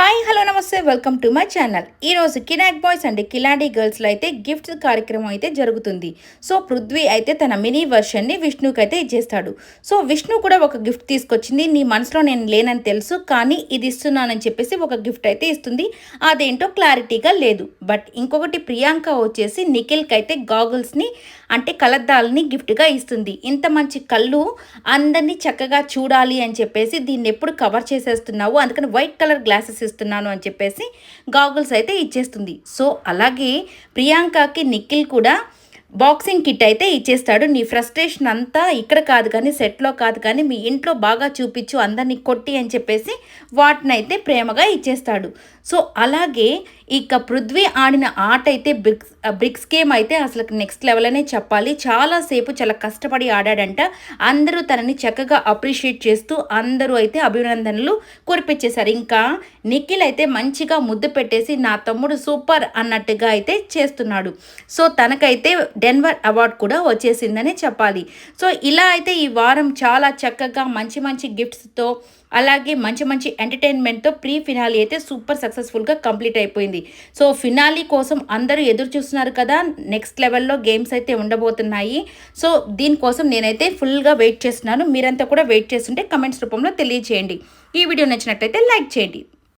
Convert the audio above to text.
Hi hello నమస్తే welcome to my channel. ఈరోజు కినాక్ బాయ్స్ అండ్ కిలాడీ గర్ల్స్లో అయితే గిఫ్ట్ కార్యక్రమం అయితే జరుగుతుంది. సో పృథ్వీ అయితే తన మినీ వర్షన్ని విష్ణుకి అయితే ఇచ్చేస్తాడు. సో విష్ణు కూడా ఒక గిఫ్ట్ తీసుకొచ్చింది. నీ మనసులో నేను లేనని తెలుసు కానీ ఇది ఇస్తున్నానని చెప్పేసి ఒక గిఫ్ట్ అయితే ఇస్తుంది. అదేంటో క్లారిటీగా లేదు. బట్ ఇంకొకటి ప్రియాంక వచ్చేసి నిఖిల్కి అయితే గాగుల్స్ని అంటే కలద్దాలని గిఫ్ట్గా ఇస్తుంది. ఇంత మంచి కళ్ళు అందరినీ చక్కగా చూడాలి అని చెప్పేసి దీన్ని ఎప్పుడు కవర్ చేసేస్తున్నావు? అందుకని వైట్ కలర్ గ్లాసెస్ ఇస్తున్నాను అని చెప్పేసి గాగుల్స్ అయితే ఇచ్చేస్తుంది. సో అలాగే ప్రియాంకకి నిఖిల్ కూడా బాక్సింగ్ కిట్ అయితే ఇచ్చేస్తాడు. నీ ఫ్రస్ట్రేషన్ అంతా ఇక్కడ కాదు కానీ సెట్లో కాదు కానీ మీ ఇంట్లో బాగా చూపించు అందరినీ కొట్టి అని చెప్పేసి వాటిని అయితే ప్రేమగా ఇచ్చేస్తాడు. సో అలాగే ఇక పృథ్వీ ఆడిన ఆట అయితే బ్రిక్స్ బ్రిక్స్ గేమ్ అయితే అసలు నెక్స్ట్ లెవెల్ అనే చెప్పాలి. చాలాసేపు చాలా కష్టపడి ఆడాడంట. అందరూ తనని చక్కగా అప్రిషియేట్ చేస్తూ అందరూ అయితే అభినందనలు కురిపించేశారు. ఇంకా నిఖిల్ అయితే మంచిగా ముద్దు పెట్టేసి నా తమ్ముడు సూపర్ అన్నట్టుగా అయితే చేస్తున్నాడు. సో తనకైతే డెన్వర్ అవార్డ్ కూడా వచ్చేసిందనే చెప్పాలి. సో ఇలా అయితే ఈ వారం చాలా చక్కగా మంచి మంచి గిఫ్ట్స్తో అలాగే మంచి మంచి ఎంటర్టైన్మెంట్తో ప్రీ ఫినాలి అయితే సూపర్ సక్సెస్ఫుల్గా కంప్లీట్ అయిపోయింది. సో ఫినాలి కోసం అందరూ ఎదురు చూస్తున్నారు కదా నెక్స్ట్ లెవెల్లో గేమ్స్ అయితే ఉండబోతున్నాయి. సో దీనికోసం నేనైతే ఫుల్గా వెయిట్ చేస్తున్నాను. మీరంతా కూడా వెయిట్ చేస్తుంటే కమెంట్స్ రూపంలో తెలియజేయండి ఈ వీడియో నచ్చినట్లయితే లైక్ చేయండి.